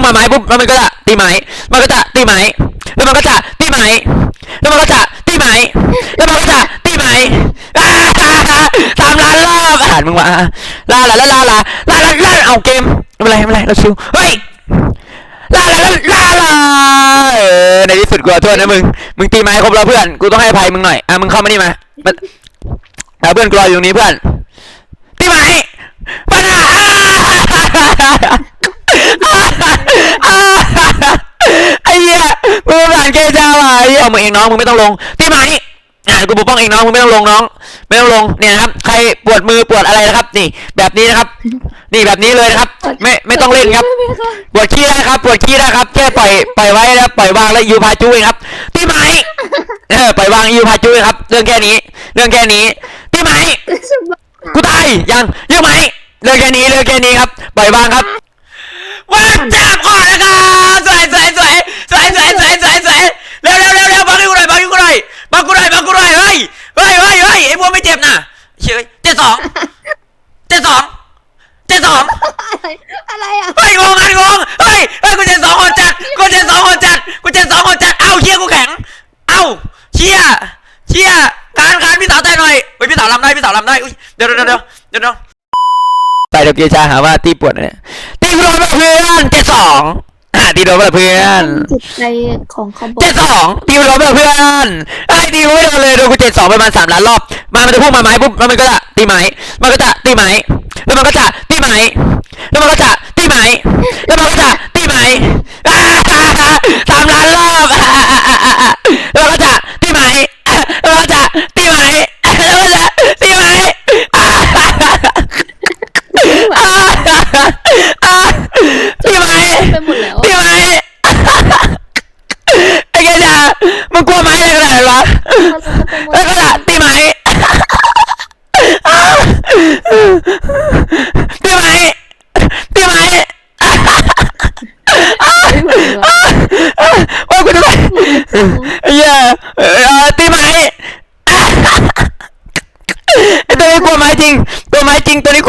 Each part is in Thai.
งมาไม้ปุ๊บแล้วมันก็จะตีไม้ มันก็จะตีไม้ แล้วมันก็จะตีไม้ แล้วมันก็จะตีไม้ แล้วมันก็จะตีไม้อ่าสามล้านรอบอ่านมึงมาลาลาลาลาลาลาลาลาเอาเกมไม่เป็นไรไม่เป็นไรเราชิวเฮ้ยลาลาลาลาลาเออในที่สุดกูขอโทษนะมึง มึงตีไม้ครบแล้วเพื่อน กูต้องให้อภัยมึงหน่อย อะมึงเข้ามานี่มาเอาเพื่อนกูรออยู่ตรงนี้เพื่อน ตีไม้ปัญหา มึงผ่านเกจ้าวะไอ้เหี้ยเอามึงเองน้องมึงไม่ต้องลงตีไม้อะกูปกป้องเองน้องมึงไม่ต้องลงน้อง ไม่ต้องลงเนี่ยนะครับ ใครปวดมือปวดอะไรนะครับ นี่ แบบนี้นะครับ นี่แบบนี้เลยนะครับ ไม่ไม่ต้องเล่นครับ ปวดขี้ได้ครับ ปวดขี้ได้ครับแค่ปล่อยปล่อยไว้แล้วปล่อยวางแล้วยูพาจุ้ยครับตีไหมเออปล่อยวางยูพาจุ้ยครับ เรื่องแค่นี้ เรื่องแค่นี้ตีไหมกูตายยังยังไหมเรื่องแค่นี้เรื่องแค่นี้ครับปล่อยวางครับ พี่สาวลำได้พี่สาวลำได้อุ้ยเดี๋ยวเดี๋ยวเดี๋ยวเดี๋ยวเดี๋ยวไปเดี๋ยวเกียร์ชาหาว่าตีปวดเนี่ยตีโดนมาเพื่อนเจ็ดสองอ่าตีโดนมาเพื่อนจิตใจของเขาบอกเจ็ดสองตีโดนมาเพื่อนไอ้ยตีไม่โดนเลยโดนกูเจ็ดสองประมาณสามล้านรอบมามันจะพุ่งมาไม้ปุ๊บแล้วมันก็จะตีไม้มันก็จะตีไม้แล้วมันก็จะตีไม้แล้วมันก็จะตีไม้แล้วมันก็จะตีไม้อ่าสามล้านรอบอ่าแล้วมันก็จะ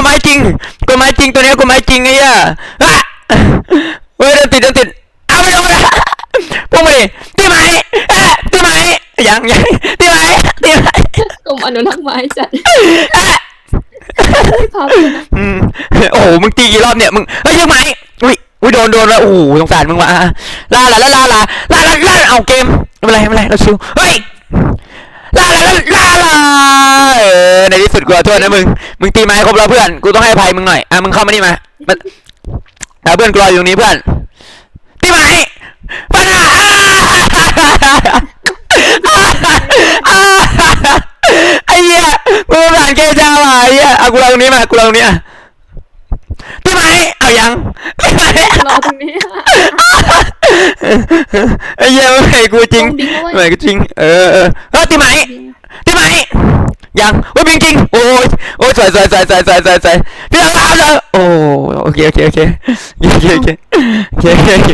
ฎหมายจริงกฎหมายจริงตัวนี้กฎหมายจริงไอ้ย่าเฮ้ยโดนติดโดนติดเอาไปโดนลยพวกมันดิตีไหมตีไหมยังยังตีไหมตีไหมกรมอนุรักษ์ไม้จัดโอ้โหมึงตีกี่รอบเนี่ยมึงเฮ้ยยังไหมอุ้ยอุ้ยโดนโดนแล้วโอ้โสงสารมึงว่ะลาลาลาลาลาลาลาเอาเกมไม่เป็นไรไม่เป็นไรเราสู้เฮ้ย ลาลาลาลาลาเออในที่สุดกูขอโทษนะมึง มึงตีไม้ครบแล้วเพื่อน กูต้องให้อภัยมึงหน่อย อะมึงเข้ามานี่มามันเอาเพื่อนกูรออยู่ตรงนี้เพื่อน ตีไม้ปัญหาไอ้เหี้ยกูผ่านเกจ้าว่ะไอ้เหี้ยเอากูลองตรงนี้มา กูลองตรงนี้อะตีไม้เอายังตีไม้รอตรงนี้ ไอ้เหี้ยไม่กูจริงไม่กูจริง เออเออฮ้ยตีไหมตีไหมยังโอ้ยบิงจริงโอ้ยโอ้ยใสวใสวยสวยสวยสวยสวยสวยพี่ดาวดาโอ้โอเคโอเคโอเคโอเคโอเคโอเคโอเค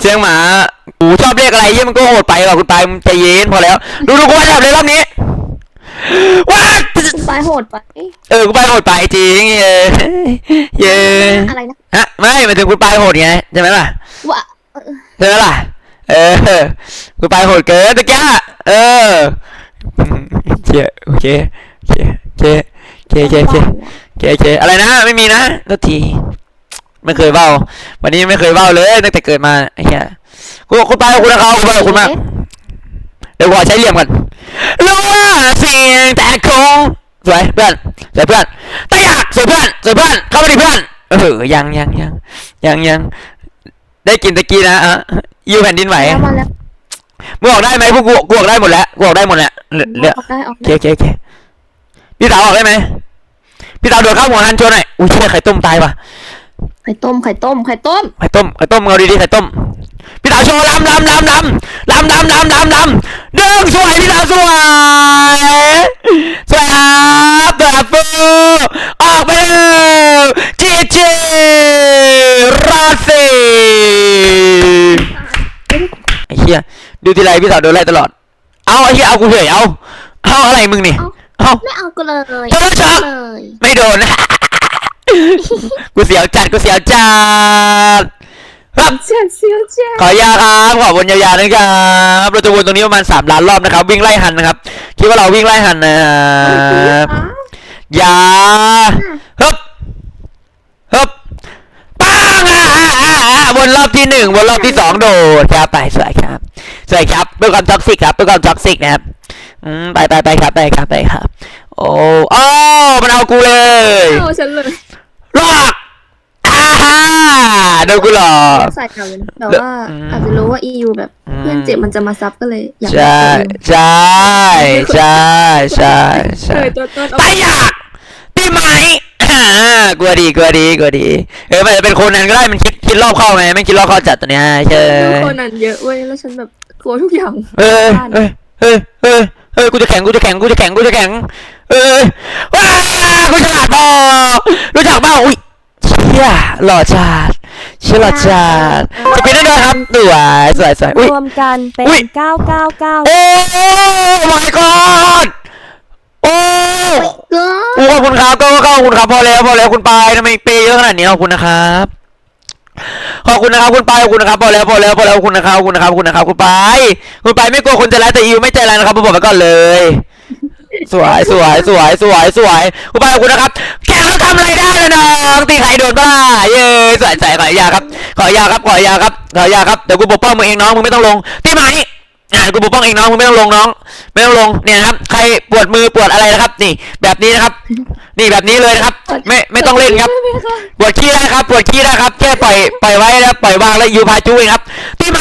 เชียงหมากูชอบเรียกอะไรยี่มันก็โหดไปหรอกกูตายมึงใจเย็นพอแล้ว ดูดูกูว่าจับเลยรอบนี้ว้าไปโหดไป เออกูไปโหดไปจริงเย้เย้อะไรนะฮะไม่มันถึงกูไปโหดไงใช่ไหมล่ะว่า เช่ไหล่ะ เออกูไปโหดเกินตะกี้เออเจ๊โอเคโอเคโอเคโอเคเคเคโอเคอะไรนะ ไม่มีนะทัที ไม่เคยเบ้า วันนี้ไม่เคยเบ้าเลยตั้งแต่เกิดมาไอ้เหี้ยกูกูไปคุณนะครับคุณไปคุณมาเดี๋ยวกูใช้เหลี่ยมก่อนรู้ว่าเสียงแต่คงสวยเพื่อนสวยเพื่อนตะยากสวยเพื่อนสวยเพื่อนเข้ามาดิเพื่อนเออยังยังยังยังยัง ได้กินตะกี้นะอะยูแผ่นดินไหวแล้วมาแล้วมึงออกได้ไหมพวกกูกูออกได้หมดแล้วกูออกได้หมดแล้วเหลือเหลือออกได้ออกโอเคได้โอเคโอเคพี่สาวออกได้ไหมพี่สาวโดดเข้าหัวหันโชว์หน่อยอุ้ยเชี่ยไข่ต้มตายว่ะ ไข่ต้มไข่ต้มไข่ต้มไข่ต้มไข่ต้มเอาดีๆไข่ต้มพี่สาวโชว์ลำลำลำลำลำลำลำลำลำเด้งสวยพี่สาวสวยสวยครับแบบฟูออกไปเลยจีจีราศีไอ้เหี้ยดูทีไรพี่สาวโดนไล่ตลอด เอาไอ้เหี้ยเอากูเฉยเอาเอาอะไรมึงนี่เอาไม่เอาก็เลยเชิญเชิญเลยไม่โดน กูเสียวจัดกูเสียวจัดครับเจียเจียเจียขออนุญาตครับขอวนยาวๆนะครับเราจะวนตรงนี้ประมาณสามล้านรอบนะครับ วิ่งไล่หันนะครับคิดว่าเราวิ่งไล่หันนะครับอย่าฮึบฮึบปังอะอะอะอะวนรอบที่หนึ่งวนรอบที่สองโดดครับไปสวยครับสวยครับเพื่อความท็อกซิกครับเพื่อความท็อกซิกนะครับอืมไปไปไปครับไปครับไปครับ โอ้โอ้มันเอากูเลยเอาฉันเลย หลอกอ่าฮ่าโดนกูหลอกใส่กลับเลยนะแต่ว่าอืมอาจจะรู้ว่า EU แบบอืม เพื่อนเจ็บมันจะมาซับก็เลย อยากใช่ใช่ใช่ใช่ใช่เออตัวตัวไปอยากพี่ไหมอ่ากลัวดีกลัวดีกลัวดีเออมันจะเป็นคนนั้นก็ได้มันคิดคิดรอบเข้าไงไม่คิดรอบเข้าจัดตัวเนี้ยใช่ดูคนนั้นเยอะเว้ยแล้วฉันแบบกลัวทุกอย่างเออเออเออเออเออกูจะแข่งกูจะแข่งกูจะแข่งกูจะแข่ง เออว้ากูฉลาดพอรู้จักเปล่าอุ้ยเชี่ยหล่อจัดเชี่ยหล่อจัดจะเป็นได้ด้วยครับสวยสวยสวยอุ้ยรวมกันเป็นอุ๊ย999โอ้ my god โอ้โอ้ขอบคุณครับก็ก็ขอบคุณครับพอแล้วพอแล้วคุณปายทำไมเปย์เยอะขนาดนี้ขอบคุณนะครับขอบคุณนะครับคุณปายขอบคุณนะครับพอแล้วพอแล้วพอแล้วคุณนะครับคุณนะครับคุณนะครับคุณปายคุณปายไม่กลัวคนใจร้ายแต่อิวไม่ใจร้ายนะครับผมบอกไปก่อนเลย สวยสวยสวยสวยสวยคุณปาขอบคุณนะครับ แกเราทำอะไรได้แล้วน้องตีไข่โดนปะล่ะเย้สวยสวยขออนุญาครับ ขออนุญาครับขออนุญาครับขออนุญาครับเดี๋ยวกูปกป้องมึงเองน้องมึงไม่ต้องลงตีไหมอ่ากูปกป้องเองน้องมึงไม่ต้องลงน้อง ไม่ต้องลงเนี่ยนะครับ ใครปวดมือปวดอะไรนะครับ นี่ แบบนี้นะครับ นี่แบบนี้เลยนะครับ ไม่ไม่ต้องเล่นครับ ปวดขี้ได้ครับปวดขี้ได้ครับแค่ปล่อยปล่อยไว้แล้วปล่อยวางแล้วยูพาจุ้ยครับที่ไหม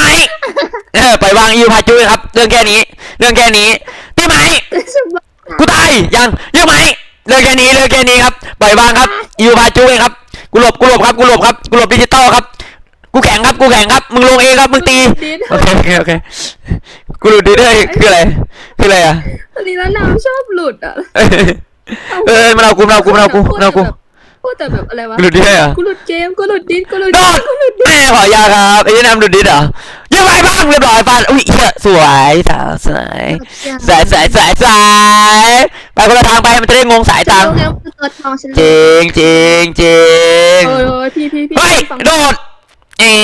เออปล่อยวางยูพาจุ้ยครับ เรื่องแค่นี้ เรื่องแค่นี้ที่ไหม กูตายยังยังไหมเรื่องแค่นี้เรื่องแค่นี้ครับปล่อยวางครับยูพาจุ้ยครับกูหลบกูหลบครับกูหลบครับกูหลบดิจิตอลครับ กูแข่งครับกูแข่งครับมึงลงเองครับมึงตีโอเคโอเคโอเคกูหลุดดีด้วยคืออะไรคืออะไรอะตอนนี้แล้วน้ำชอบหลุดอะเอ้ยเอ้ยมันเอากูมันเอากูมันเอากูมันเอากูพูดแต่แบบอะไรวะหลุดดีด้วยเหรอกูหลุดเกมกูหลุดดิสกูหลุดโดดิสดแม่ขอยาครับไอ้ยี่น้ำหลุดดีเหรอ ยังไงบ้างเรียบร้อยฟันอุ้ยเหี้ยสวยสาวสวยสวยสวยสวยสวยไปคนละทางไปมันจะได้งงสายฉัตานมรู้ไงว่าคือตัวทองฉันจรู้ริงจริงจริงเออพี่พี่พี่เฮ้ยฟังโดดเอ็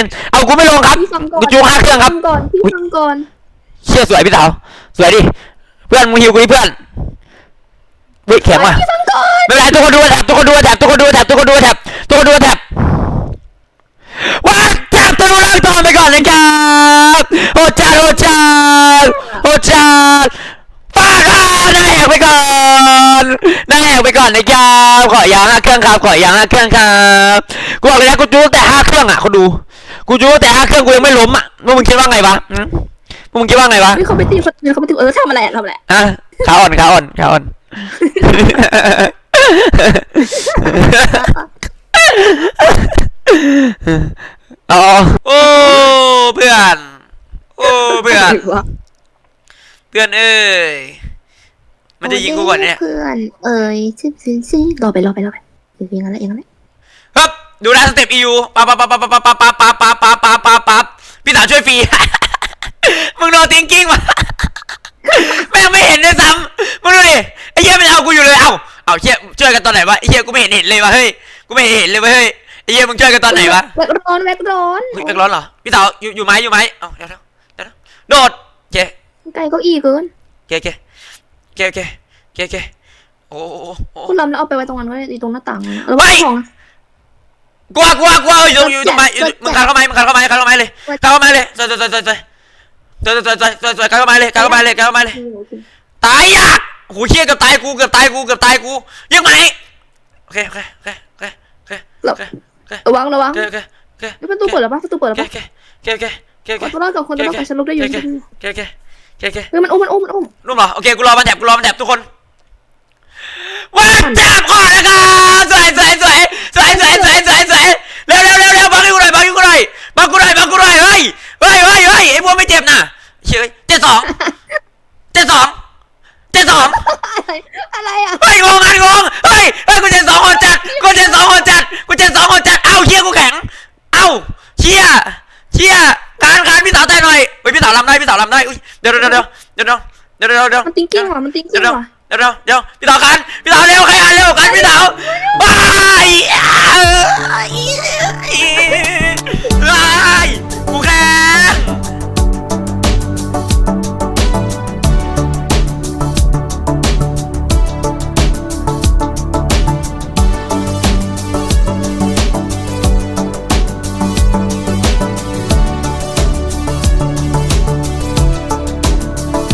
นเอากูไม่ลงครับ พี่ฟังก่อนกูจูห้าเครื่องครับพี่ฟังก่อนพี่อุ๊ยฟังก่อนเชี่ยสวยพี่สาวสวยดิเพื่อนมึงหิวกูดิเพื่อนเฮ้ยแข็งว่ะพี่ฟังก่อนไม่เป็นไรทุกคนดูแท็บทุกคนดูแท็บทุกคนดูแท็บทุกคนดูแท็บทุกคนดูแท็บว้าแท็บตัวเรา ทองไปก่อนเลยครับโอจานโอจานโอจานฟาดอ่าหน้าแหกไปก่อนหน้าแหกไปก่อนนะครับขอยางห้าเครื่องครับขอยางห้าเครื่องครับกูบอกเลยนะกูจูแต่ห้าเครื่องอะเขาดู กูจูแต่ห้าเครื่องกูยังไม่ล้มอะพวกมึงคิดว่าไงวะอืมพวกมึงคิดว่าไงวะพี่เขาไปตีคนอื่นเขาไปตีเออทำอะไรอะทำอะไรอะอะขาอ่อนขาอ่อนขาอ่อน อ๋อโอ้เพื่อน โอ้เพื่อน วะเพื่อนเอ้ย มันจะยิงกูก่อนเนี่ยเพื่อน เอ้ยชิบซินซิรอไปรอไปรอไปเองอะไรเองอะไรฮึบดูนะสเต็ปอียูปั๊บปั๊บปั๊บปั๊บปั๊บปั๊บปั๊บปั๊บปั๊บปั๊บปั๊บปั๊บปั๊บพี่สาวช่วยฟรี มึงโดนทิงกิ้งมาแม่งไม่เห็นด้วยซ้ำมึงดูดิ ไอ้เหี้ยมันเอากูอยู่เลย เอ้า เอาเหี้ยช่วยกันตอนไหนวะไอ้เหี้ยกูไม่เห็นเห็นเลยวะเฮ้ย กูไม่เห็นเห็นเลยเว้ยเฮ้ยไอ้ เหี้ยมึงช่วยกันตอนไหนวะแวกร้อนแวกร้อนเฮ้ยแบกร้อนเหรอ พี่สาวอยู่อยู่ไหมอยู่ไหมเอ้าเดี๋ยวเดี๋ยวเดี๋ยวโดดเจ๊ไกลเก็อีเกินเจ๊เจ๊เจ๊เจ๊เจ๊เจ๊โอ้โหโอ้โหคุณลำแล้วเอาไปไว้ตรงนั้นก็ได้ตรงหน้าต่างแล้วว่าของ กลัวกลัวกลัวอยู่ตรงอยู่ตรงไม้อยู่มึงคันเข้าไม้มึงคันเข้าไม้คันเข้าไม้เลยคันเข้าไม้เลยสวยสวยสวยสวยสวยสวยสวยสวยสวยสวยสวยคันเข้าไม้เลยคันเข้าไม้เลยคันเข้าไม้เลย ตายอะโหเชี่ยเกือบตายกูเกือบตายกูเกือบตายกูยังไงโอเคโอเคโอเคโอเคโอเคโอเคโอเค ระวังระวังโอเคโอเคโอเคประตูเปิดแล้วปะประตูเปิดโอแล้วเคปะโอเคโอเคโอเคโอเคตัวรอดกับคนตัวรอดกับฉันลุกได้อยู่โอเคโอเคโอเคโอเคเฮ้ยมันอุ้มมันอุ้มมันอุ้มรุ่มเหรอโอเคกูรอมันแถบกูรอมันแถบทุกคน ด้อุ้ยเดี๋ยวเดี๋ยวเดี๋ยวเดี๋ยวเดี๋ยวเดี๋ยวเดี๋ยวมันติ้งกิ้งว่ะมันติ้งเดี๋กิ้ยวงเดี๋ยวว่ะเดี๋ยวเดี๋ยวเดี๋ยวพี่สาวกันพี่สาวเร็วใครอ่านเร็วกันพี่สาวบาย